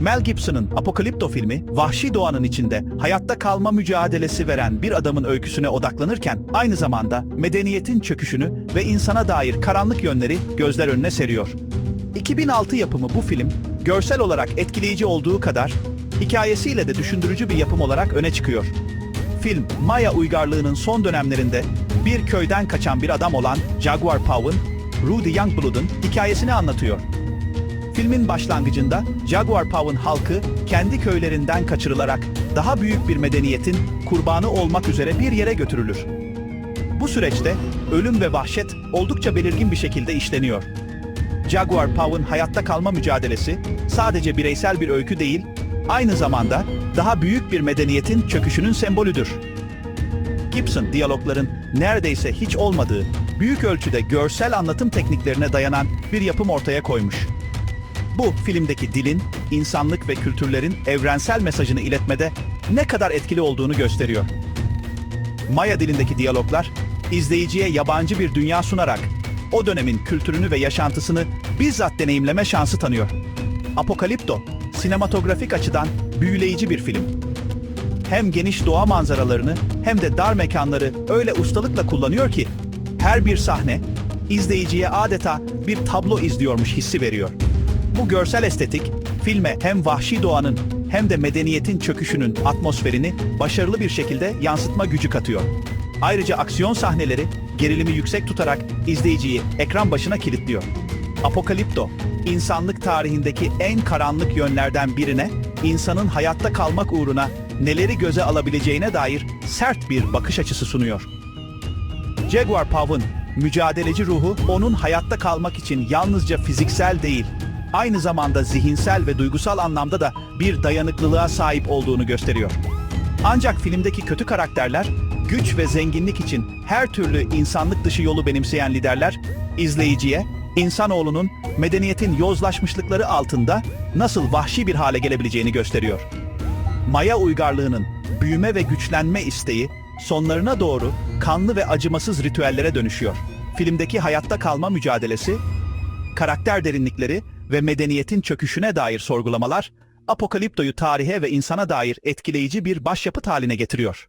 Mel Gibson'ın Apokalipto filmi, vahşi doğanın içinde hayatta kalma mücadelesi veren bir adamın öyküsüne odaklanırken, aynı zamanda medeniyetin çöküşünü ve insana dair karanlık yönleri gözler önüne seriyor. 2006 yapımı bu film, görsel olarak etkileyici olduğu kadar, hikayesiyle de düşündürücü bir yapım olarak öne çıkıyor. Film, Maya uygarlığının son dönemlerinde bir köyden kaçan bir adam olan Jaguar Pow'un, Rudy Youngblood'un hikayesini anlatıyor. Filmin başlangıcında Jaguar Pow'un halkı kendi köylerinden kaçırılarak daha büyük bir medeniyetin kurbanı olmak üzere bir yere götürülür. Bu süreçte ölüm ve vahşet oldukça belirgin bir şekilde işleniyor. Jaguar Pow'un hayatta kalma mücadelesi sadece bireysel bir öykü değil, aynı zamanda daha büyük bir medeniyetin çöküşünün sembolüdür. Gibson diyalogların neredeyse hiç olmadığı, büyük ölçüde görsel anlatım tekniklerine dayanan bir yapım ortaya koymuş. Bu filmdeki dilin, insanlık ve kültürlerin evrensel mesajını iletmede ne kadar etkili olduğunu gösteriyor. Maya dilindeki diyaloglar, izleyiciye yabancı bir dünya sunarak o dönemin kültürünü ve yaşantısını bizzat deneyimleme şansı tanıyor. Apokalipto, sinematografik açıdan büyüleyici bir film. Hem geniş doğa manzaralarını hem de dar mekanları öyle ustalıkla kullanıyor ki her bir sahne izleyiciye adeta bir tablo izliyormuş hissi veriyor. Bu görsel estetik filme hem vahşi doğanın hem de medeniyetin çöküşünün atmosferini başarılı bir şekilde yansıtma gücü katıyor. Ayrıca aksiyon sahneleri gerilimi yüksek tutarak izleyiciyi ekran başına kilitliyor. Apokalipto, insanlık tarihindeki en karanlık yönlerden birine, insanın hayatta kalmak uğruna neleri göze alabileceğine dair sert bir bakış açısı sunuyor. Jaguar Pow'un mücadeleci ruhu onun hayatta kalmak için yalnızca fiziksel değil, aynı zamanda zihinsel ve duygusal anlamda da bir dayanıklılığa sahip olduğunu gösteriyor. Ancak filmdeki kötü karakterler, güç ve zenginlik için her türlü insanlık dışı yolu benimseyen liderler, izleyiciye, insanoğlunun medeniyetin yozlaşmışlıkları altında nasıl vahşi bir hale gelebileceğini gösteriyor. Maya uygarlığının büyüme ve güçlenme isteği sonlarına doğru kanlı ve acımasız ritüellere dönüşüyor. Filmdeki hayatta kalma mücadelesi, karakter derinlikleri ve medeniyetin çöküşüne dair sorgulamalar, Apokalipto'yu tarihe ve insana dair etkileyici bir başyapıt haline getiriyor.